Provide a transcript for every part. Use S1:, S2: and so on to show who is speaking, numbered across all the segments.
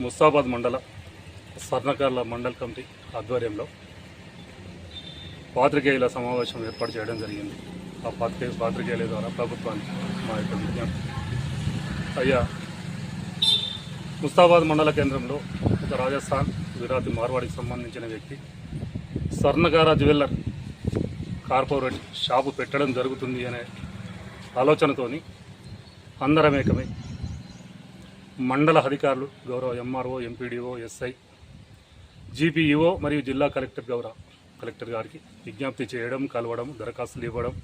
S1: ముస్తాబాద్ మండల స్వర్ణకర్ల మండల్ కమిటీ ఆధ్వర్యంలో పాత్రికేయుల సమావేశం ఏర్పాటు చేయడం జరిగింది. ఆ పాత్రికే పాత్రికేయుల ద్వారా ప్రభుత్వానికి మా యొక్క విజ్ఞప్తి. అయ్యా ముస్తాబాద్ మండల కేంద్రంలో ఒక రాజస్థాన్ గుజరాత్ మార్వాడికి సంబంధించిన వ్యక్తి స్వర్ణకార జ్యువెల్లర్ కార్పొరేట్ షాపు పెట్టడం జరుగుతుంది అనే ఆలోచనతోని అందరం మండల అధికారులు గౌరవ ఎంఆర్ఓ ఎంపీడీఓ ఎస్ఐ జీపీఈఓ మరియు జిల్లా కలెక్టర్ గౌరవ కలెక్టర్ గారికి విజ్ఞప్తి చేయడం కలవడం దరఖాస్తులు ఇవ్వడం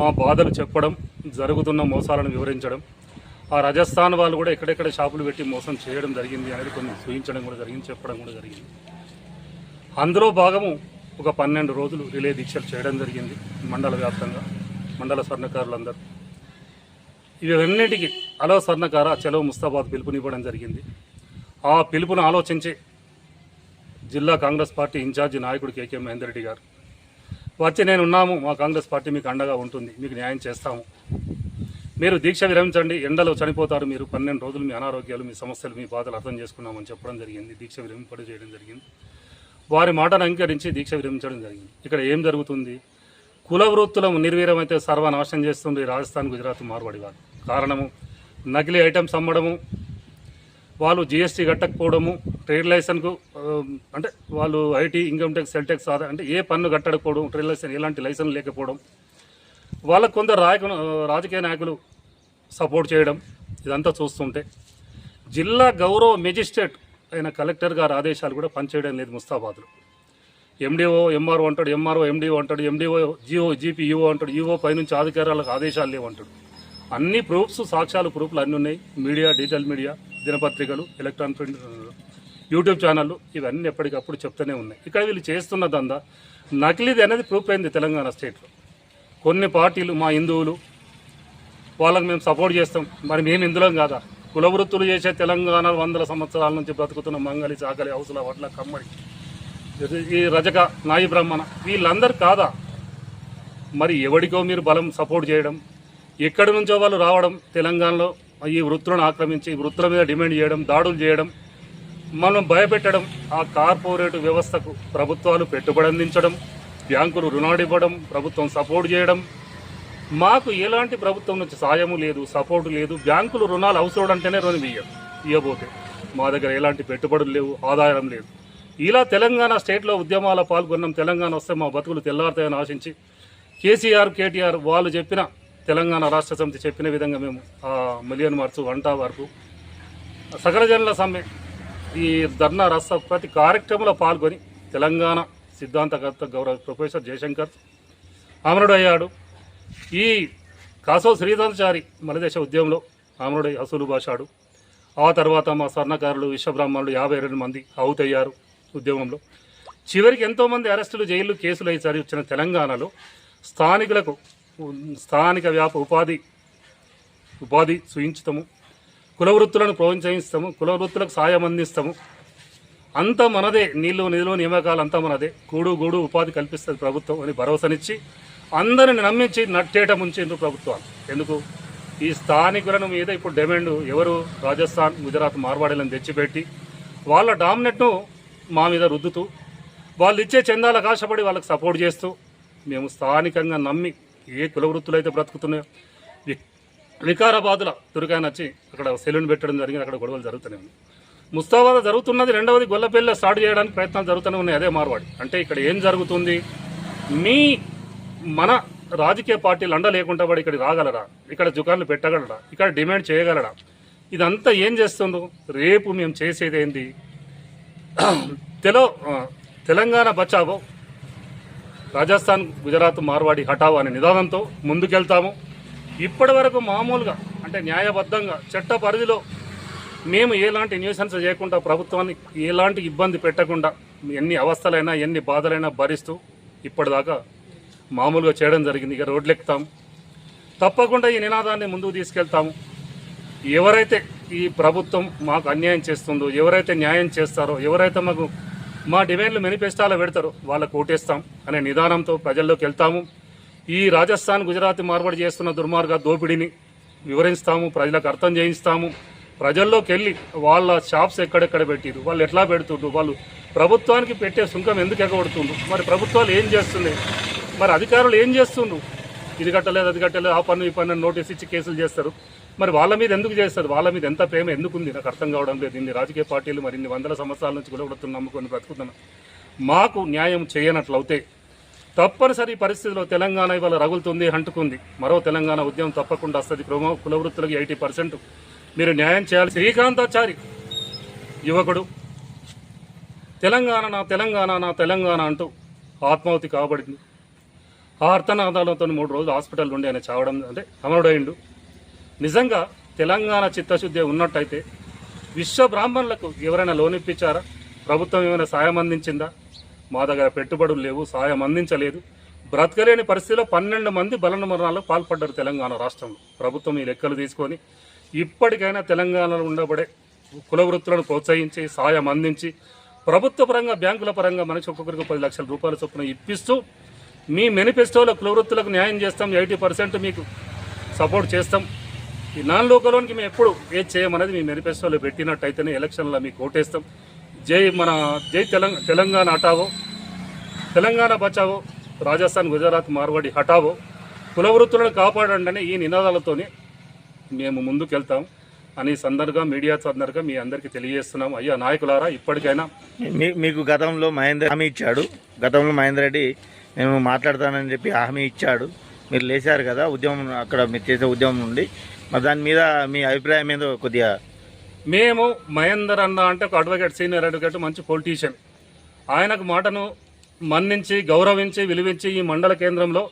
S1: మా బాధలు చెప్పడం జరుగుతున్న మోసాలను వివరించడం ఆ రాజస్థాన్ వాళ్ళు కూడా ఎక్కడెక్కడ షాపులు పెట్టి మోసం చేయడం జరిగింది అనేది కొన్ని చూపించడం కూడా జరిగింది చెప్పడం కూడా జరిగింది. అందులో భాగము ఒక పన్నెండు రోజులు రిలే దీక్షలు చేయడం జరిగింది మండల వ్యాప్తంగా మండల స్వర్ణకారులందరూ. వీటన్నిటికీ అలో స్వర్ణకార చలో ముస్తాబాద్ పిలుపునివ్వడం జరిగింది. ఆ పిలుపును ఆలోచించి జిల్లా కాంగ్రెస్ పార్టీ ఇన్ఛార్జి నాయకుడు కేకే మహేందర్ రెడ్డి గారు. వచ్చి నేను ఉన్నాము మా కాంగ్రెస్ పార్టీ మీకు అండగా ఉంటుంది మీకు న్యాయం చేస్తాము. మీరు దీక్ష విరమించండి ఎండలో చనిపోతారు మీరు పన్నెండు రోజులు మీ అనారోగ్యాలు మీ సమస్యలు మీ బాధలు అర్థం చేసుకున్నామని చెప్పడం జరిగింది. దీక్ష విరమింపడం చేయడం జరిగింది. వారి మాటను అంగీకరించి దీక్ష విరమించడం జరిగింది. ఇక్కడ ఏం జరుగుతుంది? కుల వృత్తులను నిర్వీరమైతే సర్వనాశనం చేస్తుంది రాజస్థాన్ గుజరాత్ మార్వాడి వారు కారణము. నకిలీ ఐటమ్స్ అమ్మడము. వాళ్ళు జిఎస్టీ కట్టకపోవడము. ట్రేడ్ లైసెన్స్కు అంటే వాళ్ళు IT income tax sale tax ఆదా అంటే ఏ పన్ను కట్టకపోవడం ట్రేడ్ లైసెన్స్ ఎలాంటి లైసెన్స్ లేకపోవడం. వాళ్ళకు కొందరు రాయకు రాజకీయ నాయకులు సపోర్ట్ చేయడం ఇదంతా చూస్తుంటే. జిల్లా గౌరవ మెజిస్ట్రేట్ అయిన కలెక్టర్ గారి ఆదేశాలు కూడా పనిచేయడం లేదు ముస్తాబాద్లో. ఎండిఓ ఎంఆర్ఓ అంటాడు ఎంఆర్ఓ ఎండిఓ అంటాడు ఎండిఓ జిఓ జీపీ ఈఓ అంటాడు ఈఓ పైనుంచి అధికారాలకు ఆదేశాలు లేవంటాడు. అన్ని ప్రూఫ్స్ సాక్ష్యాలు ప్రూఫ్లు అన్నీ ఉన్నాయి. మీడియా డిజిటల్ మీడియా దినపత్రికలు ఎలక్ట్రానిక్ ప్రింట్ యూట్యూబ్ ఛానళ్ళు ఇవన్నీ ఎప్పటికప్పుడు చెప్తూనే ఉన్నాయి. ఇక్కడ వీళ్ళు చేస్తున్న దందా నకిలీది అనేది ప్రూఫ్ అయింది తెలంగాణ స్టేట్లో. కొన్ని పార్టీలు మా హిందువులు వాళ్ళకి మేము సపోర్ట్ చేస్తాం. మరి మేము ఇందులో కాదా? కులవృత్తులు చేసే తెలంగాణ వందల సంవత్సరాల నుంచి బ్రతుకుతున్న మంగళి చాకలి హౌసుల వడ్ల కమ్మడి ఈ రజక నాయి బ్రహ్మణ వీళ్ళందరూ కాదా? మరి ఎవడికో మీరు బలం సపోర్ట్ చేయడం ఎక్కడి నుంచో వాళ్ళు రావడం తెలంగాణలో ఈ వృత్తులను ఆక్రమించి వృత్తుల మీద డిమాండ్ చేయడం దాడులు చేయడం మనం భయపెట్టడం ఆ కార్పొరేట్ వ్యవస్థకు ప్రభుత్వాలు పెట్టుబడి అందించడం బ్యాంకులు రుణాలు ఇవ్వడం ప్రభుత్వం సపోర్ట్ చేయడం. మాకు ఎలాంటి ప్రభుత్వం నుంచి సాయము లేదు సపోర్టు లేదు. బ్యాంకులు రుణాలు అవసరం అంటేనే రుణం ఇయ్యం ఇవ్వబోతే మా దగ్గర ఎలాంటి పెట్టుబడులు లేవు ఆదాయం లేదు. ఇలా తెలంగాణ స్టేట్లో ఉద్యమాల పాల్గొన్నాం తెలంగాణ వస్తే మా బతుకులు తెల్లారుతాయని ఆశించి కేసీఆర్ కేటీఆర్ వాళ్ళు చెప్పిన తెలంగాణ రాష్ట్ర సమితి చెప్పిన విధంగా మేము ఆ మిలియన్ మార్చు వంట వరకు సకల జనుల సమ్మె ఈ ధర్నా రాష్ట్ర ప్రతి కార్యక్రమంలో పాల్గొని తెలంగాణ సిద్ధాంతకర్త గౌరవ ప్రొఫెసర్ జయశంకర్ ఆమరుడయ్యాడు. ఈ కాసో శ్రీధర్చారి మనదేశ ఉద్యమంలో ఆమరుడై అసలు భాషాడు ఆ తర్వాత మా స్వర్ణకారులు విశ్వబ్రాహ్మణులు యాభై రెండు మంది అవుతయ్యారు ఉద్యమంలో. చివరికి ఎంతోమంది అరెస్టులు జైలు కేసులు అయి వచ్చిన తెలంగాణలో స్థానికులకు స్థానిక వ్యాప ఉపాధి ఉపాధి చూయించుతాము కుల వృత్తులను ప్రోత్సహిస్తాము. కుల వృత్తులకు సాయం అందిస్తాము. అంతా మనదే నీళ్ళు నిధులు నియామకాలు అంతా మనదే. కూడు గూడు ఉపాధి కల్పిస్తుంది ప్రభుత్వం అని భరోసానిచ్చి అందరిని నమ్మించి నట్టేట ముంచిండ్రు ప్రభుత్వాలు ఎందుకు? ఈ స్థానికులను మీద ఇప్పుడు డిమాండ్ ఎవరు? రాజస్థాన్ గుజరాత్ మార్వాడీలను తెచ్చిపెట్టి వాళ్ళ డామినెట్ను మా మీద రుద్దుతూ వాళ్ళు ఇచ్చే చందాలకు ఆశపడి వాళ్ళకి సపోర్ట్ చేస్తూ మేము స్థానికంగా నమ్మి ఏ కుల వృత్తులు అయితే బ్రతుకుతున్నాయో వి- వికారాబాద్ల వచ్చి అక్కడ సెలూన్ పెట్టడం జరిగింది అక్కడ గొడవలు జరుగుతూనే ఉన్నాయి. ముస్తాబాద్ జరుగుతున్నది రెండవది గొల్లపల్లిలో స్టార్ట్ చేయడానికి ప్రయత్నాలు జరుగుతూనే ఉన్నాయి అదే మార్వాడి. అంటే ఇక్కడ ఏం జరుగుతుంది? మీ మన రాజకీయ పార్టీలు అండ లేకుండా వాడు ఇక్కడ రాగలరా? ఇక్కడ దుకాణాలు పెట్టగలరా? ఇక్కడ డిమాండ్ చేయగలరా? ఇదంతా ఏం చేస్తుందో రేపు మేము చేసేది ఏంది? తెలో తెలంగాణ బచావో రాజస్థాన్ గుజరాత్ మార్వాడి హఠావు అనే నిదానంతో ముందుకెళ్తాము. ఇప్పటి వరకు మామూలుగా అంటే న్యాయబద్ధంగా చట్ట పరిధిలో మేము ఎలాంటి న్యూసెన్స్ చేయకుండా ప్రభుత్వాన్ని ఎలాంటి ఇబ్బంది పెట్టకుండా ఎన్ని అవస్థలైనా ఎన్ని బాధలైనా భరిస్తూ ఇప్పటిదాకా మామూలుగా చేయడం జరిగింది. ఇక రోడ్లెక్కుతాము తప్పకుండా ఈ నినాదాన్ని ముందుకు తీసుకెళ్తాము. ఎవరైతే ఈ ప్రభుత్వం మాకు అన్యాయం చేస్తుందో ఎవరైతే న్యాయం చేస్తారో ఎవరైతే మాకు మా డిమాండ్లు మేనిఫెస్టోలో పెడతారు. వాళ్ళకు ఓటేస్తాం అనే నిదానంతో ప్రజల్లోకి వెళ్తాము. ఈ రాజస్థాన్ గుజరాత్ మార్పిడి చేస్తున్న దుర్మార్గ దోపిడీని వివరిస్తాము ప్రజలకు అర్థం చేయిస్తాము. ప్రజల్లోకి వెళ్ళి వాళ్ళ షాప్స్ ఎక్కడెక్కడ పెట్టిరు వాళ్ళు ఎట్లా పెడుతుండ్రు వాళ్ళు ప్రభుత్వానికి పెట్టే సుంకం ఎందుకు ఎగబడుతుండ్రు మరి ప్రభుత్వాలు ఏం చేస్తున్నాయి మరి అధికారులు ఏం చేస్తుండ్రు? ఇది కట్టలేదు అది కట్టలేదు ఆ పన్ను ఈ పన్ను నోటీస్ ఇచ్చి కేసులు చేస్తారు. మరి వాళ్ళ మీద ఎందుకు చేస్తారు? వాళ్ళ మీద ఎంత ప్రేమ ఎందుకు ఉంది నాకు అర్థం కావడం లేదు. ఇన్ని రాజకీయ పార్టీలు మరి ఇన్ని వందల సంవత్సరాల నుంచి కూడా నమ్ముకొని బ్రతుకుతున్నాం మాకు న్యాయం చేయనట్లయితే తప్పనిసరి పరిస్థితిలో తెలంగాణ ఇవాళ రగులుతుంది అంటుకుంది. మరో తెలంగాణ ఉద్యమం తప్పకుండా వస్తుంది. ప్రమో కులవృత్తులకు ఎయిటీ పర్సెంట్. మీరు న్యాయం చేయాలి. శ్రీకాంతాచారి యువకుడు. తెలంగాణ నా తెలంగాణ నా తెలంగాణ అంటూ ఆత్మాహుతి కాబడింది. ఆ అర్థనాదాలతో మూడు రోజులు హాస్పిటల్ ఉండి ఆయన చావడం అంటే అమరుడైండు. నిజంగా తెలంగాణ చిత్తశుద్ధి ఉన్నట్టయితే విశ్వ బ్రాహ్మణులకు ఎవరైనా లోన్ ఇప్పించారా? ప్రభుత్వం ఏమైనా సాయం అందించిందా? మా దగ్గర పెట్టుబడులు లేవు సాయం అందించలేదు. బ్రతకలేని పరిస్థితిలో పన్నెండు మంది బలన మరణాలకు పాల్పడ్డారు తెలంగాణ రాష్ట్రంలో. ప్రభుత్వం ఈ లెక్కలు తీసుకొని ఇప్పటికైనా తెలంగాణలో ఉండబడే కుల వృత్తులను ప్రోత్సహించి సాయం అందించి ప్రభుత్వ పరంగా బ్యాంకుల పరంగా మనిషి ఒక్కొక్కరికి పది లక్షల రూపాయల చొప్పున ఇప్పిస్తూ మీ మేనిఫెస్టోలో కుల వృత్తులకు న్యాయం చేస్తాం ఎయిటీ పర్సెంట్ మీకు సపోర్ట్ చేస్తాం. ఈ నాన్ లోకలోనికి మేము ఎప్పుడు ఏది చేయమనేది మీ మేనిఫెస్టోలో పెట్టినట్టయితేనే ఎలక్షన్లో మీకు ఓటేస్తాం. జై మన జై తెలంగాణ తెలంగాణ హటావో తెలంగాణ బచావో రాజస్థాన్ గుజరాత్ మార్వాడి హటావో కులవృత్తులను కాపాడండి అని ఈ నినాదాలతోనే మేము ముందుకెళ్తాం అని సందర్గా మీడియా సందర్గా మీ అందరికీ తెలియజేస్తున్నాం. అయ్యా నాయకులారా ఇప్పటికైనా
S2: మీ- మీకు గతంలో మహేందర్ హామీ ఇచ్చాడు. గతంలో మహేందర్ రెడ్డి నేను మాట్లాడతానని చెప్పి హామీ ఇచ్చాడు. మీరు లేచారు కదా ఉద్యమం అక్కడ మీరు చేసే ఉద్యమం నుండి. మరి దాని మీద మీ అభిప్రాయం ఏదో కొద్దిగా?
S1: మేము మహేందర్ అన్న అంటే ఒక అడ్వకేట్ సీనియర్ అడ్వకేట్ మంచి పొలిటీషియన్ ఆయనకు మాటను మన్నించి గౌరవించి విలువించి ఈ మండల కేంద్రంలో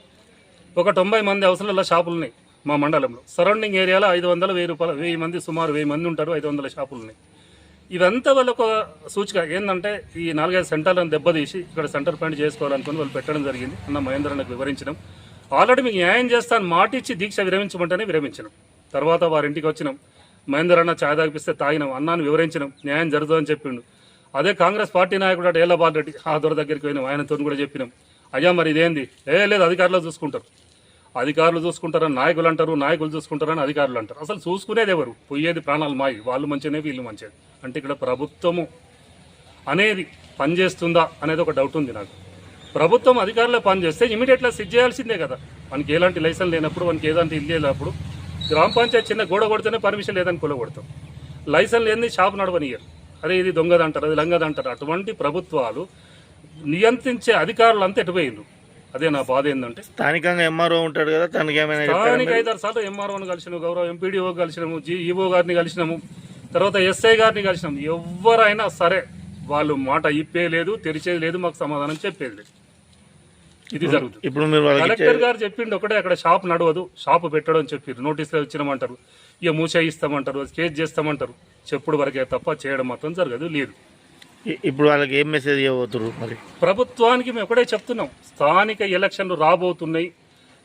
S1: ఒక తొంభై మంది అవసరాల షాపులు ఉన్నాయి మా మండలంలో. సరౌండింగ్ ఏరియాలో ఐదు వందలు వెయ్యి రూపాయలు వెయ్యి మంది సుమారు వెయ్యి మంది ఉంటారు ఐదు వందల షాపులు ఉన్నాయి ఇదంతా వాళ్ళకు ఒక సూచిక. ఏంటంటే ఈ నాలుగైదు సెంటర్లను దెబ్బతీసి ఇక్కడ సెంటర్ పాయింట్ చేసుకోవాలనుకుని వాళ్ళు పెట్టడం జరిగింది అన్న మహేందర్ అన్నకు వివరించడం. ఆల్రెడీ మీకు న్యాయం చేస్తాను మాటిచ్చి దీక్ష విరమించమంటేనే విరమించడం తర్వాత వారింటికి వచ్చినాం. మహేందర్ అన్న ఛాయ్ తాగిపిస్తే తాగినాం. అన్నాను వివరించినాం. న్యాయం జరుగుతుందని చెప్పిండు. అదే కాంగ్రెస్ పార్టీ నాయకుడు అటు ఏళ్ళబాద్ రెడ్డి ఆ దొర దగ్గరికి పోయినాం. ఆయనతో కూడా చెప్పినాం. అయ్యా మరి ఇదేంది? ఏ లేదు అధికారులు చూసుకుంటారు. అధికారులు చూసుకుంటారని నాయకులు అంటారు నాయకులు చూసుకుంటారని అధికారులు అంటారు. అసలు చూసుకునేది ఎవరు? పోయేది ప్రాణాలు మాయి. వాళ్ళు మంచినే వీళ్ళు మంచిది అంటే ఇక్కడ ప్రభుత్వము అనేది పనిచేస్తుందా అనేది ఒక డౌట్ ఉంది నాకు. ప్రభుత్వం అధికారులే పనిచేస్తే ఇమీడియట్గా సిట్ చేయాల్సిందే కదా. మనకి ఎలాంటి లైసెన్స్ లేనప్పుడు మనకి ఏదంటే ఇల్లు లేనప్పుడు గ్రామ పంచాయతీ చిన్న గోడ కొడితేనే పర్మిషన్ లేదని కొలగొడతాం లైసెన్స్ లేని షాప్ నడవనియరు అదే ఇది దొంగదంటారు అది లంగదంటారు అటువంటి ప్రభుత్వాలు నియంత్రించే అధికారులు అంతా ఎటుపోయిండ్రు? అదే నా బాధ ఏంటంటే
S2: స్థానికంగా ఎంఆర్ఓ ఉంటాడు కదా తనకి ఏమైనా
S1: స్థానిక? ఐదారు సార్లు ఎంఆర్ఓని కలిసినాము గౌరవ ఎంపీడీఓ కలిసినాము జీఈఓ గారిని కలిసినాము తర్వాత ఎస్ఐ గారిని కలిసినాము. ఎవరైనా సరే వాళ్ళు మాట ఇప్పే లేదు తెరిచేది లేదు మాకు సమాధానం చెప్పేది లేదు. ఇది జరుగుతుంది.
S2: ఇప్పుడు మీరు
S1: కలెక్టర్ గారు చెప్పిండు ఒకటే అక్కడ షాప్ నడవదు షాప్ పెట్టడం అని చెప్పారు నోటీసులు ఇచ్చినామంటారు ఇక మూసేయిస్తామంటారు కేసు చేస్తామంటారు. చెప్పుడు వరకే తప్ప చేయడం మాత్రం జరగదు లేదు.
S2: ఇప్పుడు వాళ్ళకి ఏం మెసేజ్ ఇవ్వబోతున్నారు మరి?
S1: ప్రభుత్వానికి మేము ఒకటే చెప్తున్నాం. స్థానిక ఎలక్షన్లు రాబోతున్నాయి.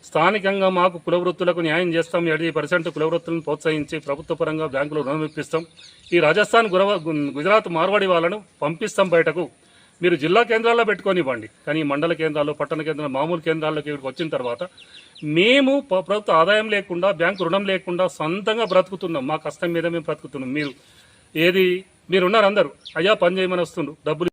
S1: స్థానికంగా మాకు కులవృత్తులకు న్యాయం చేస్తాం. ఎనిమిది పర్సెంట్ కులవృత్తులను ప్రోత్సహించి ప్రభుత్వ పరంగా బ్యాంకులు రుణం ఇప్పిస్తాం. ఈ రాజస్థాన్ గురవ గుజరాత్ మార్వాడి వాళ్ళను పంపిస్తాం బయటకు. మీరు జిల్లా కేంద్రాల్లో పెట్టుకొని ఇవ్వండి కానీ మండల కేంద్రాల్లో పట్టణ కేంద్రాలు మామూలు కేంద్రాల్లోకి ఇక్కడికి వచ్చిన తర్వాత మేము ప్రభుత్వ ఆదాయం లేకుండా బ్యాంకు రుణం లేకుండా సొంతంగా బ్రతుకుతున్నాం. మా కష్టం మీద మేము బ్రతుకుతున్నాం. మీరు ఏది మీరున్నారు అందరూ. అయ్యా పని చేయమని వస్తుండ్రు. డబ్బులు